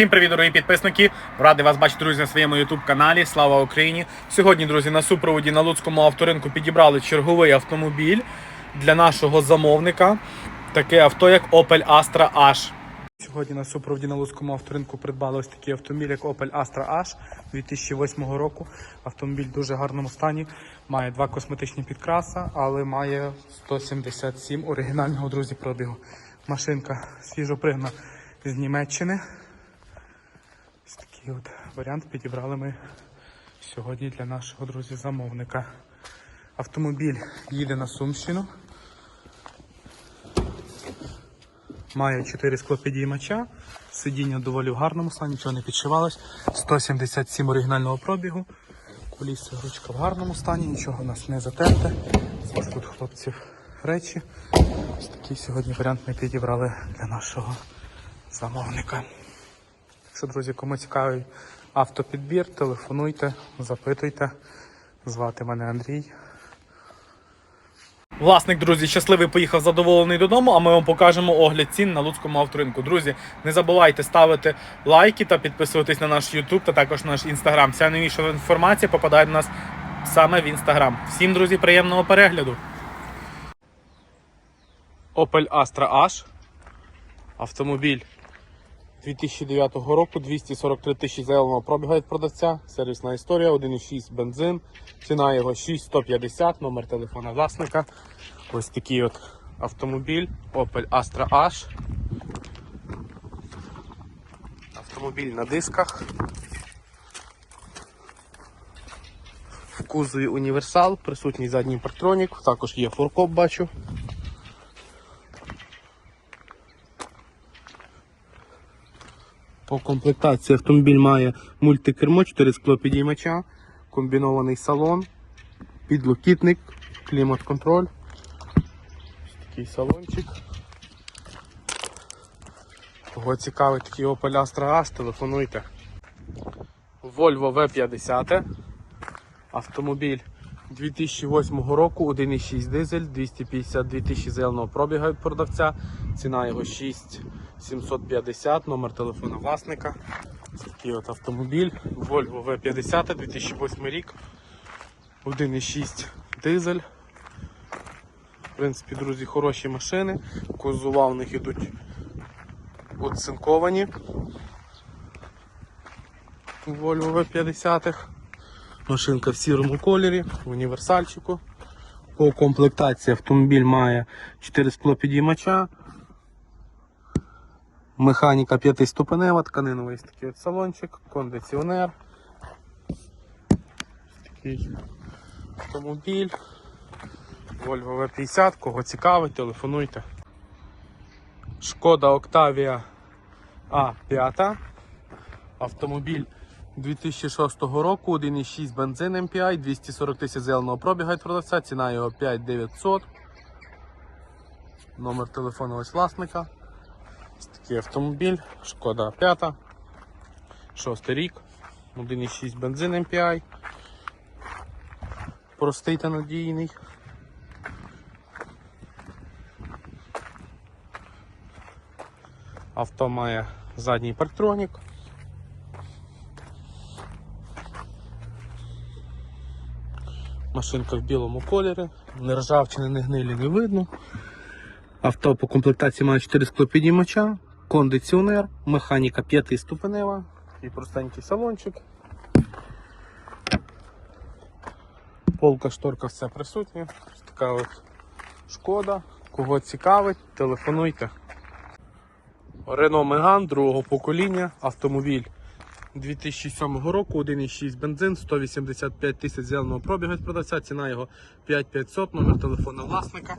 Всім привіт, дорогі підписники! Радий вас бачити, друзі, на своєму youtube каналі. Слава Україні! Сьогодні, друзі, на супроводі на Луцькому авторинку підібрали черговий автомобіль для нашого замовника. Таке авто, як Opel Astra H. Сьогодні на супроводі на Луцькому авторинку придбали ось такий автомобіль, як Opel Astra H 2008 року. Автомобіль в дуже гарному стані. Має два косметичні підкраса, але має 177 оригінального друзі пробігу. Машинка свіжопригна з Німеччини. Ось такий от варіант підібрали ми сьогодні для нашого друзі замовника. Автомобіль їде на Сумщину. Має 4 склопідіймача, сидіння доволі в гарному стані, нічого не підшивалось. 177 оригінального пробігу. Коліса ручка в гарному стані, нічого у нас не затерте. Ось тут хлопців речі. Ось такий сьогодні варіант ми підібрали для нашого замовника. Якщо, друзі, кому цікавий автопідбір, телефонуйте, запитуйте. Звати мене Андрій. Власник, друзі, щасливий поїхав задоволений додому, а ми вам покажемо огляд цін на Луцькому авторинку. Друзі, не забувайте ставити лайки та підписуватись на наш YouTube та також наш Instagram. Вся новіша інформація попадає до нас саме в Instagram. Всім, друзі, приємного перегляду. Opel Astra H. Автомобіль 2009 року 243 тисячі заявленого пробігу від продавця. Сервісна історія, 1,6 бензин. Ціна його 6150, номер телефона власника. Ось такий от автомобіль Opel Astra H. Автомобіль на дисках. В кузові універсал, присутній задній партронік, також є форкоп, бачу. По комплектації автомобіль має мультикермо, 4 склопідіймача, комбінований салон, підлокітник, клімат-контроль. Такий салончик. Кого цікавить такий Opel Astra H, телефонуйте. Volvo V50. Автомобіль 2008 року, 1,6 дизель, 252 тисячі зеленого пробіга від продавця. Ціна його 6750, номер телефона власника. Ось Такий от автомобіль. Volvo V50 2008 рік. 1,6 дизель. В принципі, друзі, хороші машини. Кузова в них ідуть оцинковані. Volvo V50. Машинка в сірому кольорі, в універсальчику. По комплектації автомобіль має 4 склопідіймача. Механіка 5 ступенева, тканиновий ось такий салончик, кондиціонер. Такий автомобіль. Volvo V50, кого цікавить, телефонуйте. Шкода Octavia A5. Автомобіль 2006 року, 1,6 бензин MPI, 240 тисяч зеленого пробіга від продавця, ціна його 5900. Номер телефону власника. Ось такий автомобіль, шкода 5. Шостий рік, 1,6 бензин MPI. Простий та надійний. Авто має задній парктронік. Машинка в білому кольорі, не ржавчини, не гнилі не видно. Авто по комплектації має 4 склопідіймача, кондиціонер, механіка 5 ступенева і простенький салончик. Полка, шторка, все присутнє. Така от шкода. Кого цікавить, телефонуйте. Renault Megane другого покоління, автомобіль 2007 року, 1,6 бензин, 185 тисяч зеленого пробігу від продавця, ціна його 5500, номер телефону власника.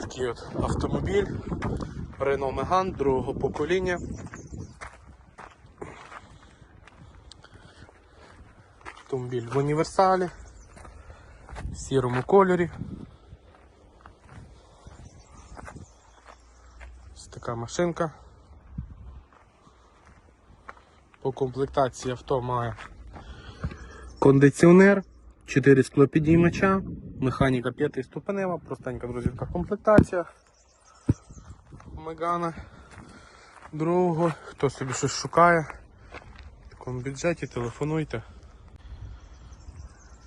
Такий от автомобіль Renault Megane другого покоління. Автомобіль в універсалі, в сірому кольорі. Ось така машинка. По комплектації авто має кондиціонер, 4 склопідіймача, механіка 5 ступенева, простенька друзівка комплектація. Мегана. Другого, хто собі щось шукає. В такому бюджеті телефонуйте.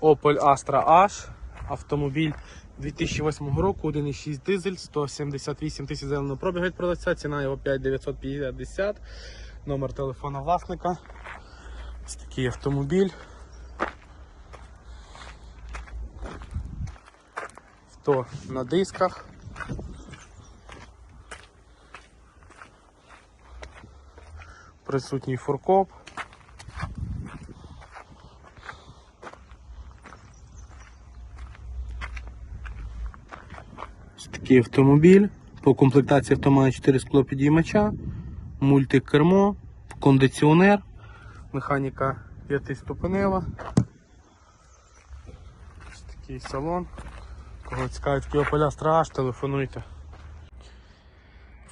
Opel Astra H. Автомобіль 2008 року, 1,6 дизель, 178 тисяч зеленого пробігу продавця, ціна його 5950. Номер телефона власника. Ось такий автомобіль. Авто на дисках. Присутній фуркоп. Ось такий автомобіль. По комплектації авто має 4 склопідіймача, мультикермо, кондиціонер, механіка 5-ступенева. Ось такий салон. Кого цікавить такі Astra H, телефонуйте.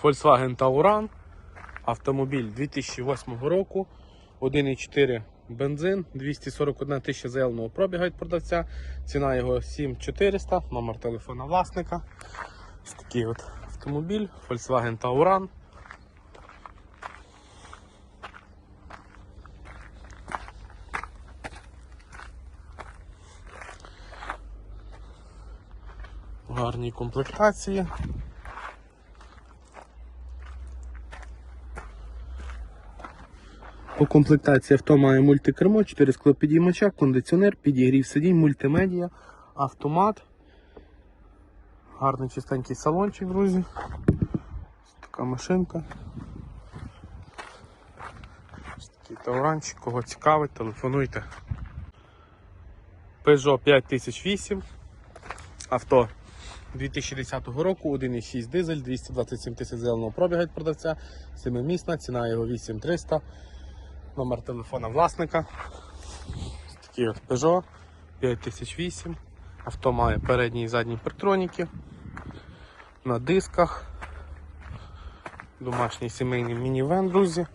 Volkswagen Tauran. Автомобіль 2008 року. 1,4 бензин, 241 тисяча заявленого пробіга від продавця. Ціна його 7400, номер телефона власника. Ось такий от автомобіль, Volkswagen Tauran. Гарній комплектації. По комплектації авто має мультикермо, 4 склопідіймача, кондиціонер, підігрів сидінь, мультимедіа, автомат. Гарний чистенький салончик, друзі. Така машинка. Ось такий тауранчик, кого цікавить, телефонуйте. Peugeot 5008. Авто 2010 року, 1,6 дизель, 227 тисяч зеленого пробіга від продавця, 7-місна, ціна його 8300. Номер телефона власника. Такий от Peugeot 5008. Авто має передні і задні парктроніки. На дисках. Домашній сімейний мінівен, друзі.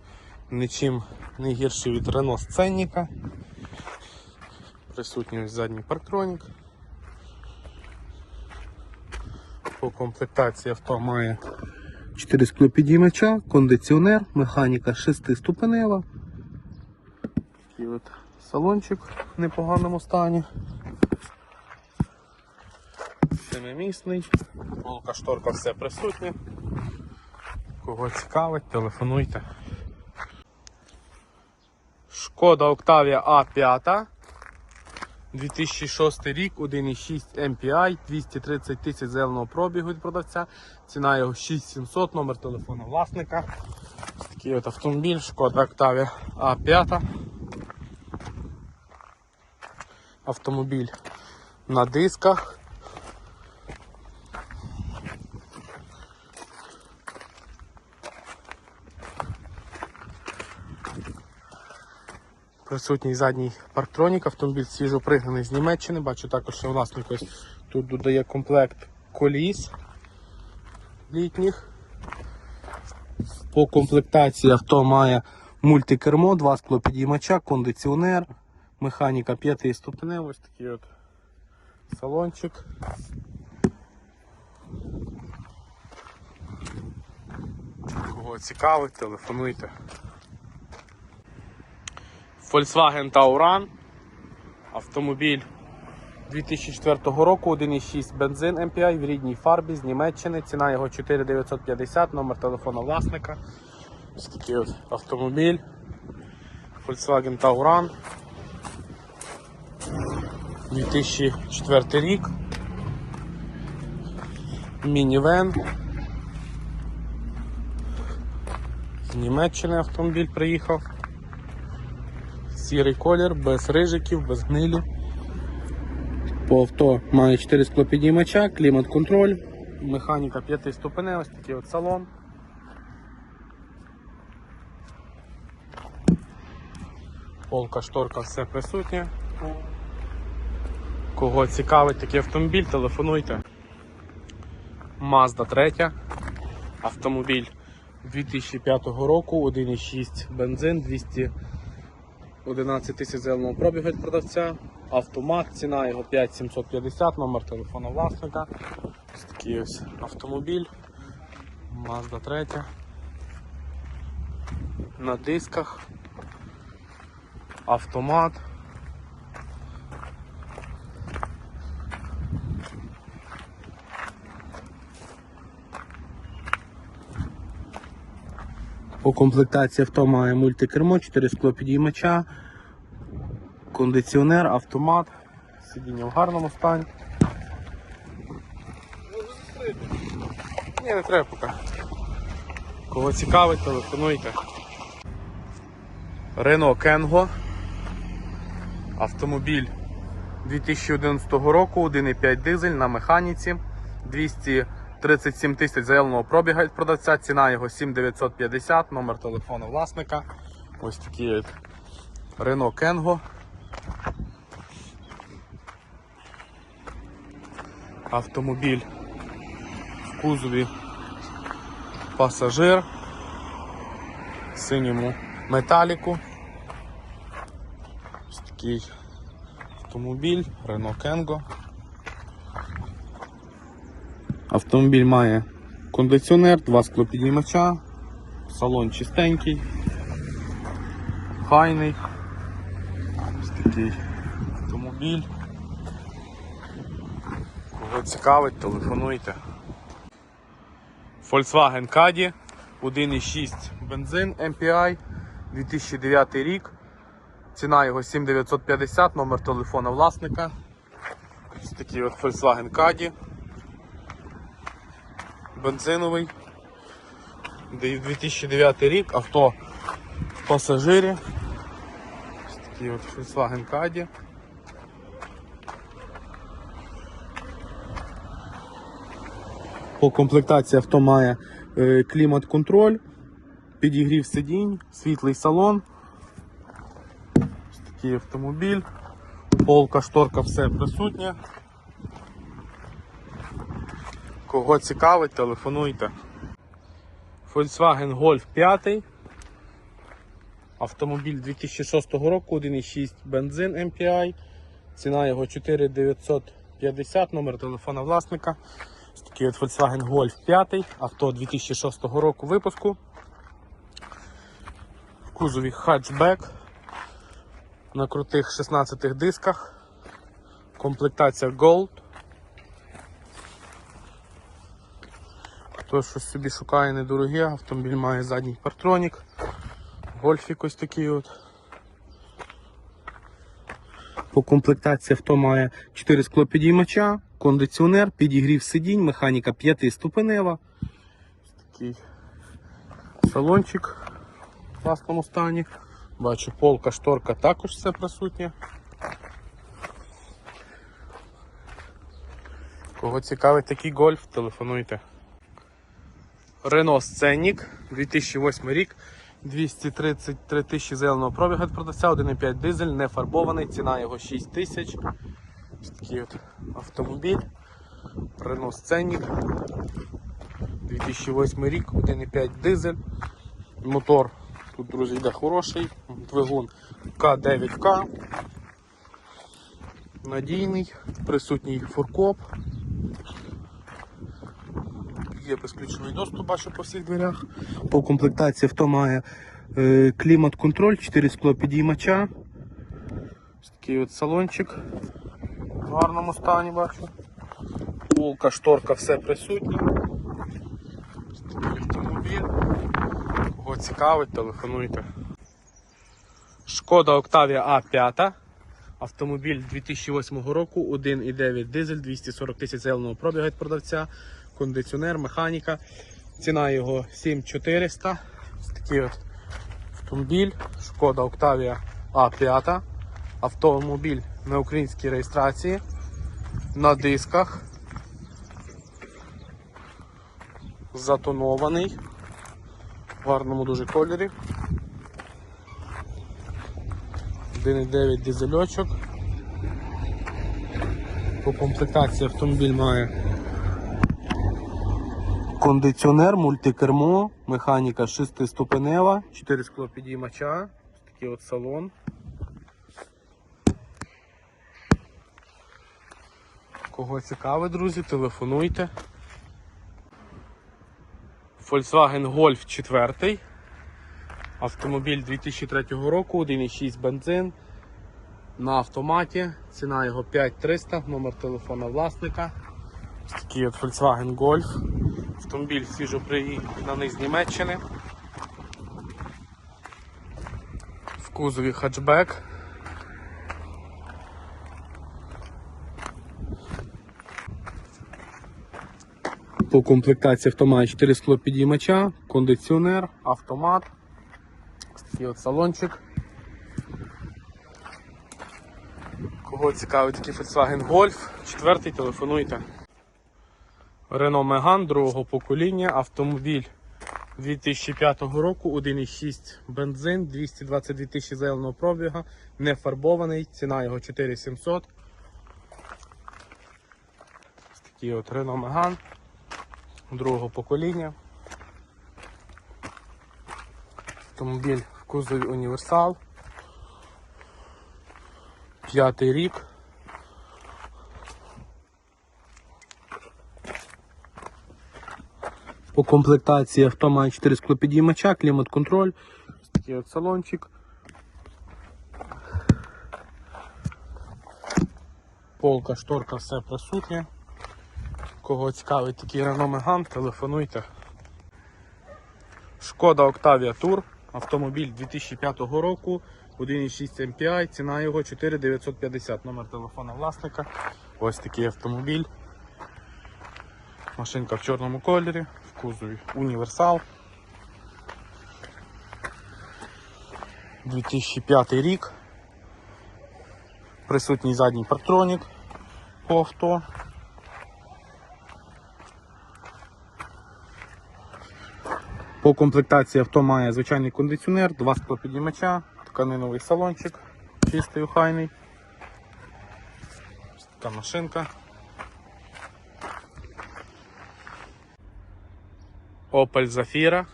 Нічим не гірший від Renault Сценника. Присутній задній парктронік. По комплектації авто має 4 склопідіймача, кондиціонер, механіка 6-ступенева. Такий от салончик в непоганому стані. Семимісний, полка шторка все присутнє. Кого цікавить, телефонуйте. Шкода Octavia A5. 2006 рік, 1,6 MPI, 230 тисяч зеленого пробігу від продавця. Ціна його 6700, номер телефону власника. Такий от автомобіль, Шкода Octavia А5. Автомобіль на дисках. Присутній задній парктронік, автомобіль свіжопригнаний з Німеччини. Бачу також, що власник ось тут додає комплект коліс літніх. По комплектації авто має мультикермо, два склопідіймача, кондиціонер, механіка 5 ступенев, ось такий от салончик. Кого цікавить, телефонуйте. Volkswagen Tauran. Автомобіль 2004 року, 1,6 бензин MPI в рідній фарбі з Німеччини. Ціна його 4950, номер телефону власника. Ось такий от автомобіль. Volkswagen Tauran. 2004 рік. Мінівен. З Німеччини автомобіль приїхав. Сірий колір, без рижиків, без гнилі. По авто має 4 склопідіймача, клімат-контроль, механіка 5 ступеней, ось такий от салон. Полка, шторка, все присутнє. Кого цікавить такий автомобіль, телефонуйте. Mazda 3. Автомобіль 2005 року, 1,6 бензин, 200 11 тисяч зеленого пробігу від продавця. Автомат, ціна його 5750, номер телефона власника. Ось такий ось автомобіль. Mazda 3. На дисках. Автомат. По комплектації авто має мультикермо, 4 склопідіймача, кондиціонер, автомат, сидіння в гарному стані. Ні, не треба поки. Кого цікавить, телефонуйте. Renault Kengo. Автомобіль 2011 року, 1,5 дизель на механіці, 237 тисяч заявленого пробіга від продавця, ціна його 7950, номер телефону власника. Ось такий Renault Kengo. Автомобіль в кузові пасажир, синьому металіку. Ось такий автомобіль Renault Kengo. Автомобіль має кондиціонер, два склопіднімача, салон чистенький, хайний. Ось такий автомобіль. Кого цікавить, телефонуйте. Volkswagen Caddy 1,6 бензин MPI 2009 рік. Ціна його 7950, номер телефона власника. Ось такий от Volkswagen Caddy. Бензиновий. Де- 2009 рік, авто в пасажирі. Ось такий от Volkswagen Caddy. По комплектації авто має е, клімат-контроль, підігрів сидінь, світлий салон. Ось такий автомобіль. Полка, шторка, все присутнє. Кого цікавить, телефонуйте. Volkswagen Golf 5. Автомобіль 2006 року, 1,6 бензин MPI. Ціна його 4950, номер телефона власника. Такий от Volkswagen Golf 5, авто 2006 року випуску. В кузові хатчбек на крутих 16 дисках. Комплектація Gold. Хто щось собі шукає недороге, автомобіль має задній партронік. Гольфік ось такий от. По комплектації авто має 4 склопідіймача, кондиціонер, підігрів сидінь, механіка 5 ступенева. Такий салончик в класному стані. Бачу, полка, шторка також все присутнє. Кого цікавить такий гольф, телефонуйте. Renault Scenic 2008 рік. 233 тисячі зеленого пробігу від продавця, 1,5 дизель, не фарбований, ціна його 6 тисяч. Такий от автомобіль. Renault Scenic. 2008 рік, 1,5 дизель. Мотор тут, друзі, йде хороший. Двигун К9К. Надійний, присутній фуркоп. Є безключовий доступ, бачу по всіх дверях. По комплектації авто має е, клімат-контроль, 4 скло підіймача. Такий от салончик в гарному стані бачу. Полка, шторка, все присутнє. Такий автомобіль. Кого цікавить, телефонуйте. Шкода Octavia A5. Автомобіль 2008 року, 1,9 дизель, 240 тисяч зеленого пробігу від продавця, кондиціонер, механіка. Ціна його 7400. Ось такий от автомобіль. Шкода Octavia A5. Автомобіль на українській реєстрації. На дисках. Затонований. В гарному дуже кольорі. 1,9 дизельочок. По комплектації автомобіль має Кондиціонер, мультикермо, механіка 6 ступенева, 4 склопідіймача, такий от салон. Кого цікаве, друзі, телефонуйте. Volkswagen Golf 4. Автомобіль 2003 року, 1,6 бензин. На автоматі. Ціна його 5300, номер телефона власника. Ось такий от Volkswagen Golf. Автомобіль свіжо приїханий з Німеччини. В кузові хатчбек. По комплектації авто має 4 склопідіймача, кондиціонер, автомат. Такий от салончик. Кого цікавить такий Volkswagen Golf, четвертий телефонуйте. Renault Megane другого покоління, автомобіль 2005 року, 1,6 бензин, 222 тисячі зеленого пробіга, не фарбований, ціна його 4700. Ось такий от Renault Megane другого покоління. Автомобіль в кузові універсал. П'ятий рік. По комплектації авто має 4 склопідіймача, клімат-контроль, такий от салончик. Полка, шторка, все присутнє. Кого цікавить такий Renault Megane, телефонуйте. Шкода Octavia Tour, автомобіль 2005 року, 1,6 MPI, ціна його 4950, номер телефона власника. Ось такий автомобіль. Машинка в чорному кольорі, кузові універсал. 2005 рік. Присутній задній партронік по авто. По комплектації авто має звичайний кондиціонер, два склопідіймача, тканиновий салончик, чистий охайний. Ось така машинка. Opel Zafira.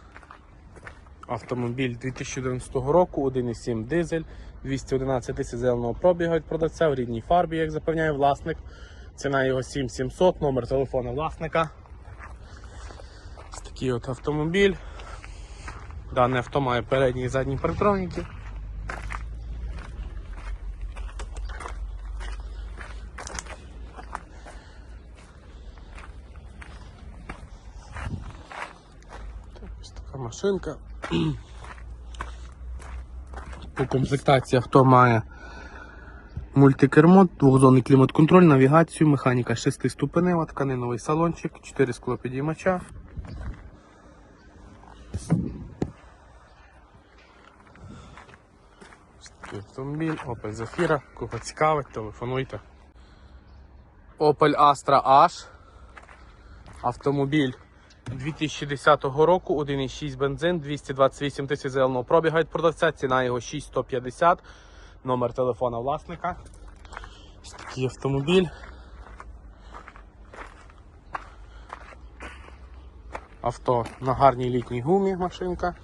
Автомобіль 2011 року, 1,7 дизель, 211 тисяч зеленого пробігу від продавця в рідній фарбі, як запевняє власник. Ціна його 7700, номер телефона власника. Ось такий от автомобіль. Даний авто має передні і задні парктроніки. Так, Ось така машинка. По комплектації авто має мультикермо, двохзонний клімат-контроль, навігацію, механіка 6 ступенева, тканиновий салончик, 4 склопідіймача. Автомобіль, Opel Zafira, кого цікавить, телефонуйте. Opel Astra H. Автомобіль 2010 року, 1,6 бензин, 228 тисяч зеленого пробіга від продавця, ціна його 6150, номер телефона власника. Ось такий автомобіль. Авто на гарній літній гумі машинка.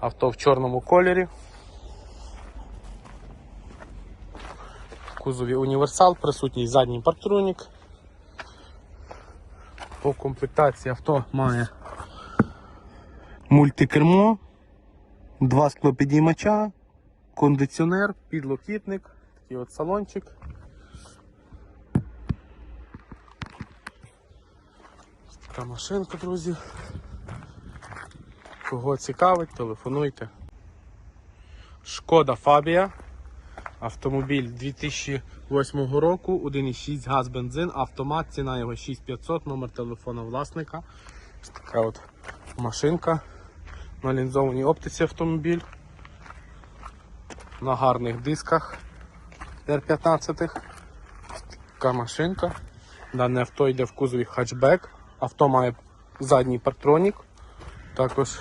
Авто в чорному кольорі. В кузові універсал, присутній задній парктронік. По комплектації авто має мультикермо, два склопідіймача, кондиціонер, підлокітник, такий от салончик. Така машинка, друзі. Кого цікавить, телефонуйте. Шкода Фабія. Автомобіль 2008 року, 1,6 газ бензин, автомат, ціна його 6500, номер телефона власника. Ось така от машинка. На лінзованій оптиці автомобіль. На гарних дисках R15. Така машинка. Дане авто йде в кузові хатчбек. Авто має задній парктронік. Також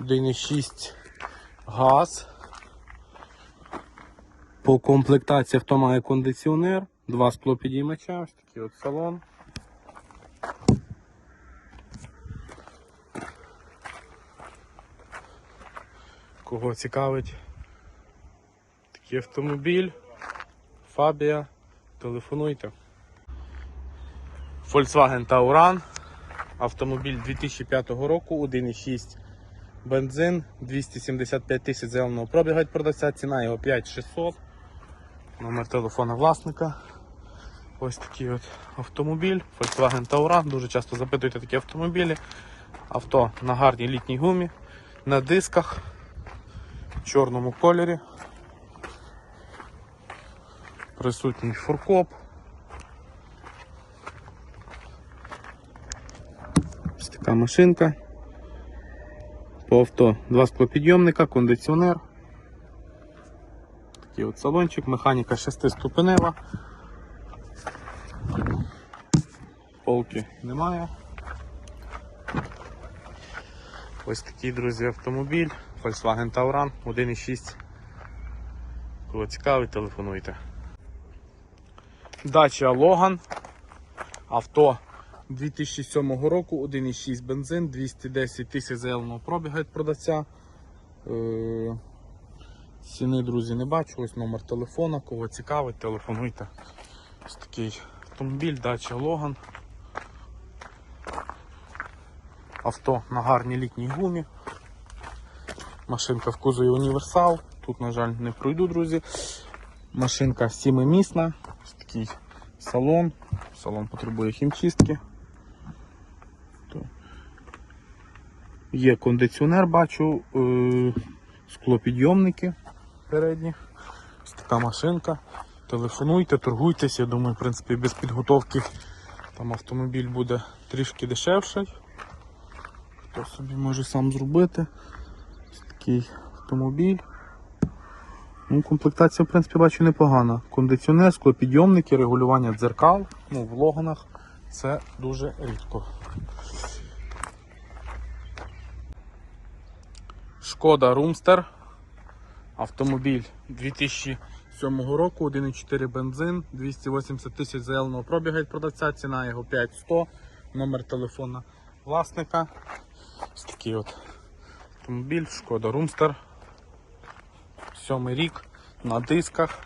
1,6 газ. По комплектації авто має кондиціонер, два склопідіймача, ось такий от салон. Кого цікавить такий автомобіль. Фабія. Телефонуйте. Volkswagen Tauran. Автомобіль 2005 року, 1,6 бензин, 275 тисяч зеленого пробіга продавця, ціна його 5600. Номер телефона власника. Ось такий от автомобіль. Volkswagen Tauran. Дуже часто запитуєте такі автомобілі. Авто на гарній літній гумі, на дисках, в чорному кольорі. Присутній фуркоп. Ось така машинка. По авто два склопідйомника, кондиціонер. Такий от салончик, механіка 6-ступенева. Полки немає. Ось такий, друзі, автомобіль. Volkswagen Tauran 1.6. Кого цікавить, телефонуйте. Дача Логан. Авто 2007 року, 1,6 бензин, 210 тисяч зеленого пробіга від продавця. Ціни, друзі, не бачу. Ось номер телефона. Кого цікавить, телефонуйте. Ось такий автомобіль, дача Логан. Авто на гарній літній гумі. Машинка в кузові універсал. Тут, на жаль, не пройду, друзі. Машинка сімимісна. Ось такий салон. Салон потребує хімчистки. Є кондиціонер, бачу, е- склопідйомники передні. Ось така машинка. Телефонуйте, торгуйтесь. Я думаю, в принципі, без підготовки там автомобіль буде трішки дешевший. Хто собі може сам зробити. Ось такий автомобіль. Ну, комплектація, в принципі, бачу непогана. Кондиціонер, склопідйомники, регулювання дзеркал. Ну, в логанах це дуже рідко. Шкода Румстер. Автомобіль 2007 року, 1,4 бензин, 280 тисяч зеленого пробіга від продавця, ціна його 5100, номер телефона власника. Ось такий от автомобіль, шкода Румстер. Сьомий рік на дисках.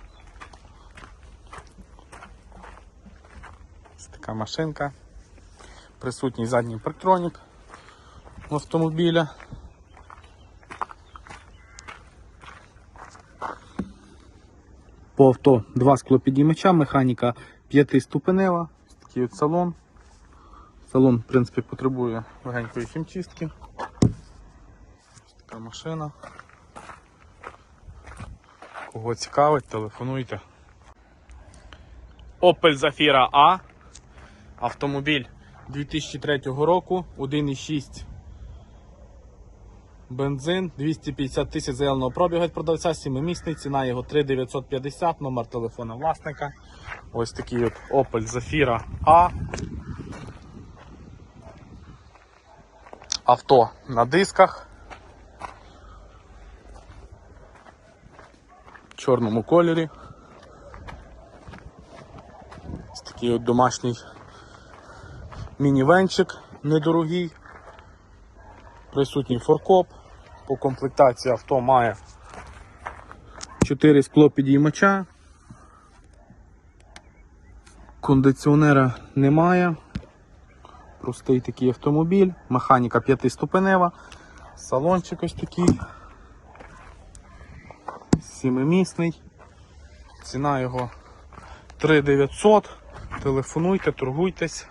Ось така машинка. Присутній задній парктронік автомобіля. По авто два склопідіймача, механіка п'ятиступенева. Ось такий от салон. Салон, в принципі, потребує легенької хімчистки. Така машина. Кого цікавить, телефонуйте. Opel Zafira A. Автомобіль 2003 року, 1,6 бензин, 250 тисяч зеленого пробігу від продавця, 7-місний, ціна його 3950, номер телефона власника. Ось такий от Opel Zafira A. Авто на дисках. В чорному кольорі. Ось такий от домашній мінівенчик недорогий. Присутній форкоп. По комплектації авто має 4 скло підіймача. Кондиціонера немає. Простий такий автомобіль, механіка п'ятиступенева, салончик ось такий. Сімимісний. Ціна його 3900. Телефонуйте, торгуйтесь.